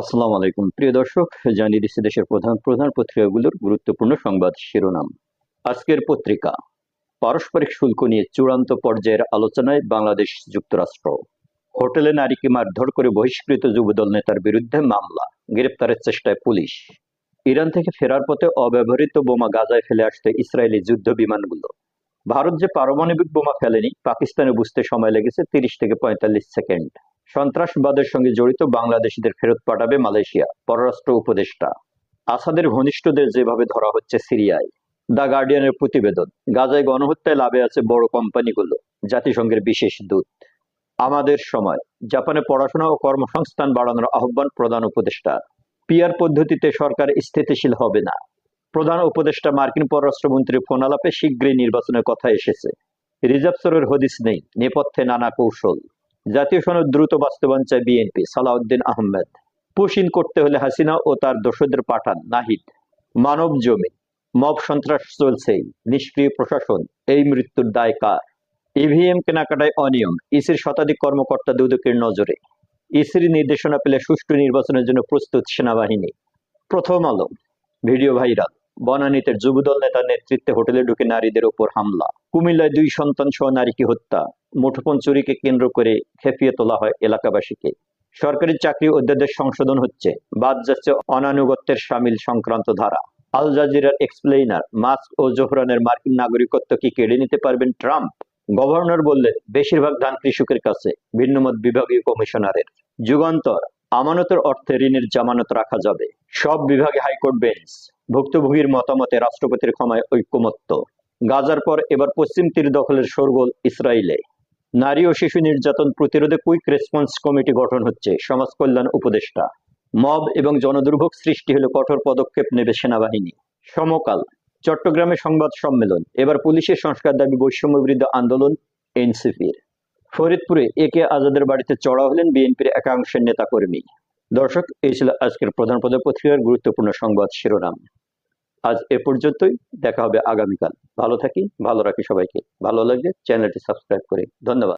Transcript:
আসসালামু আলাইকুম। প্রিয় দর্শক, জানিয়ে দিচ্ছি দেশের প্রধান প্রধান পত্রিকাগুলোর গুরুত্বপূর্ণ সংবাদ শিরোনাম। আজকের পত্রিকা, পারস্পরিক শুল্ক নিয়ে চূড়ান্ত পর্যায়ের আলোচনায় বাংলাদেশ যুক্তরাষ্ট্র। হোটেলে নারীকে মারধর করে বহিষ্কৃত যুবদল নেতার বিরুদ্ধে মামলা, গ্রেপ্তারের চেষ্টায় পুলিশ। ইরান থেকে ফেরার পথে অব্যবহৃত বোমা গাজায় ফেলে আসতে ইসরায়েলি যুদ্ধ বিমানগুলো। ভারত যে পারমাণবিক বোমা ফেলেনি, পাকিস্তানে বুঝতে সময় লেগেছে তিরিশ থেকে পঁয়তাল্লিশ সেকেন্ড। সন্ত্রাসবাদের সঙ্গে জড়িত বাংলাদেশিদের ফেরত পাঠাবে মালয়েশিয়া, পররাষ্ট্র উপদেষ্টা। আসাদের ঘনিষ্ঠদের যেভাবে ধরা হচ্ছে সিরিয়ায়। দ্য গার্ডিয়ানের প্রতিবেদন, গাজায় গণহত্যায় লাভে আছে বড় কোম্পানিগুলো, জাতিসংঘের বিশেষ দূত। আমাদের সময়, জাপানে পড়াশোনা ও কর্মসংস্থান বাড়ানোর আহ্বান প্রধান উপদেষ্টা। পিয়ার পদ্ধতিতে সরকার স্থিতিশীল হবে না। প্রধান উপদেষ্টা মার্কিন পররাষ্ট্রমন্ত্রী ফোন আলাপে শীঘ্রই নির্বাচনের কথা এসেছে। রিজার্ভ হদিস নেই, নেপথ্যে নানা কৌশল। জাতীয় সনদ দ্রুত বাস্তবায়ন চায় বিএনপি, সালাউদ্দিন আহমেদ। পুশিন করতে হলে হাসিনা ও তার দোষদের পাঠান, নাহিদ। মানব জমি, মব সন্ত্রাস চলছেই, নিষ্ক্রিয় প্রশাসন, এই মৃত্যুর দায় কার? ইভিএম কেনাকাটায় অনিয়ম, ইসির শতাধিক কর্মকর্তা দুদকের নজরে। ইসির নির্দেশনা পেলে সুষ্ঠু নির্বাচনের জন্য প্রস্তুত সেনাবাহিনী। প্রথম আলো, ভিডিও ভাইরাল বনানীতের যুবদল নেতার নেতৃত্বে হোটেলে ঢুকে নারীদের ওপর হামলা। কুমিল্লায় দুই সন্তান সহ নারীকে হত্যা। মুঠোফোন চুরিকে কেন্দ্র করে খেপিয়ে তোলা হয় এলাকাবাসীকে। সরকারি চাকরি অধ্যাদেশ সংশোধন হচ্ছে। বাদ যাচ্ছে অনানুগত্যের সামিল সংক্রান্ত ধারা। আল জাজিরার এক্সপ্লেইনার মাস্ক ও জোহরানের মার্কিন নাগরিকত্ব কি কেড়ে নিতে পারবেন ট্রাম্প? গভর্নর বললেন, বেশিরভাগ ধান কৃষকের কাছে ভিন্নমত বিভাগীয় কমিশনারের যুগান্তর। আমানতের অর্থে ঋণের জামানত রাখা যাবে। সব বিভাগে হাইকোর্ট বেঞ্চ। ভুক্তভোগীর মতামতে রাষ্ট্রপতির ক্ষমায় ঐক্যমত্য। গাজার পর এবার পশ্চিম তীর দখলের শোরগোল ইসরায়েলে। নারী ও শিশু নির্যাতন প্রতিরোধে কুইক রেসপন্স কমিটি গঠন হচ্ছে। সমাজ কল্যাণ উপদেষ্টা। মব এবং জনদুর্ভোগ সৃষ্টি হলে কঠোর পদক্ষেপ নেবে সেনাবাহিনী। সমকাল, চট্টগ্রামে সংবাদ সম্মেলন। এবার পুলিশের সংস্কার দাবি বৈষম্য বিরুদ্ধে আন্দোলন, এনসিপির। ফরিদপুরে একে আজাদের বাড়িতে চড়া হলেন বিএনপির একাংশের নেতাকর্মী। দর্শক, এই ছিল আজকের প্রধান পদ পত্রিকার গুরুত্বপূর্ণ সংবাদ শিরোনাম। আজ এ পর্যন্তই, দেখা হবে আগামীকাল। ভালো থাকি, ভালো রাখি সবাইকে। ভালো লাগলে চ্যানেলটি সাবস্ক্রাইব করে। ধন্যবাদ।